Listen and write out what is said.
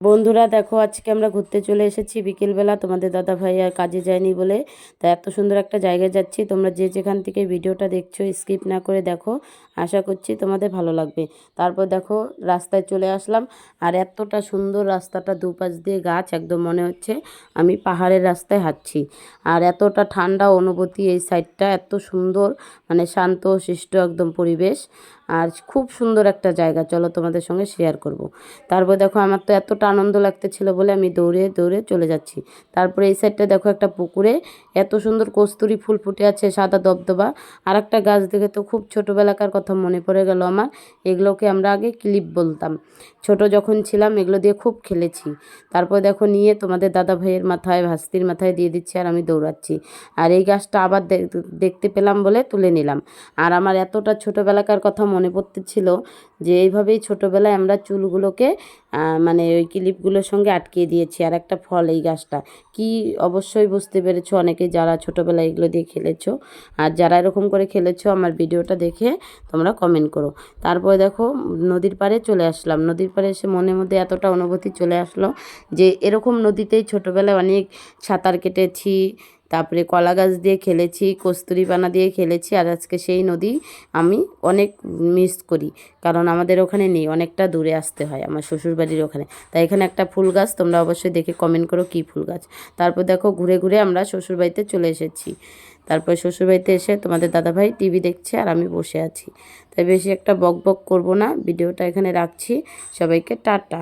বন্ধুরা, দেখো, আজকে আমরা ঘুরতে চলে এসেছি। বিকেলবেলা তোমাদের দাদা ভাই আর কাজে যায়নি বলে। তা এত সুন্দর একটা জায়গায় যাচ্ছি। তোমরা যে যেখান থেকে ভিডিওটা দেখছ, স্কিপ না করে দেখো। আশা করছি তোমাদের ভালো লাগবে। তারপর দেখো, রাস্তায় চলে আসলাম। আর এতটা সুন্দর রাস্তাটা দুপাশ দিয়ে গাছ, একদম মনে হচ্ছে আমি পাহাড়ের রাস্তায় হাঁটছি। আর এতটা ঠান্ডা অনুভূতি এই সাইডটা, এত সুন্দর মানে শান্ত শিষ্ট একদম পরিবেশ। আর খুব সুন্দর একটা জায়গা, চলো তোমাদের সঙ্গে শেয়ার করব। তারপর দেখো, আমার তো এতটা আনন্দ লাগতেছিল বলে আমি দৌড়ে দৌড়ে চলে যাচ্ছি। তারপরে এই সাইডটা দেখো একটা পুকুরে, এত সুন্দর কস্তুরি ফুল ফুটে আছে, সাদা দবদবা। আর একটা গাছ দেখে তো খুব ছোটোবেলাকার কথা মনে পড়ে গেল আমার, এগুলোকে আমরা আগে ক্লিপ বলতাম। ছোট যখন ছিলাম, এগুলো দিয়ে খুব খেলেছি। তারপর দেখো নিয়ে তোমাদের দাদা ভাইয়ের মাথায়, ভাস্তির মাথায় দিয়ে দিচ্ছি আর আমি দৌড়াচ্ছি। আর এই গাছটা আবার দেখতে পেলাম বলে তুলে নিলাম। আর আমার এতটা ছোটোবেলাকার কথা মনে পড়তেছিল যে, এইভাবেই ছোটোবেলায় আমরা চুলগুলোকে মানে ওই ক্লিপগুলোর সঙ্গে আটকিয়ে দিয়েছি। আর একটা ফল এই গাছটা। কি অবশ্যই বুঝতে পেরেছ, অনেকে যারা ছোটোবেলায় এগুলো দিয়ে খেলেছো আর যারা এরকম করে খেলেছো আমার ভিডিওটা দেখে তোমরা কমেন্ট করো। তারপরে দেখো, নদীর পাড়ে চলে আসলাম। নদীর পাড়ে এসে মনের মধ্যে এতটা অনুভূতি চলে আসলো যে, এরকম নদীতেই ছোটোবেলায় অনেক সাঁতার কেটেছি তারপরে কলা গাছ দিয়ে খেলেছি, কস্তুরি পানা দিয়ে খেলেছি, আর আজকে সেই নদী আমি অনেক মিস করি, কারণ আমাদের ওখানে নেই, অনেকটা দূরে আসতে হয়, আমার শ্বশুরবাড়ির ওখানে। তাই এখানে একটা ফুল গাছ, তোমরা অবশ্যই দেখে কমেন্ট করো কী ফুল গাছ। তারপর দেখো ঘুরে ঘুরে আমরা শ্বশুরবাড়িতে চলে এসেছি। তারপর শ্বশুরবাড়িতে এসে তোমাদের দাদাভাই টিভি দেখছে আর আমি বসে আছি। তাই বেশি একটা বক বক করব না, ভিডিওটা এখানে রাখছি। সবাইকে টাটা।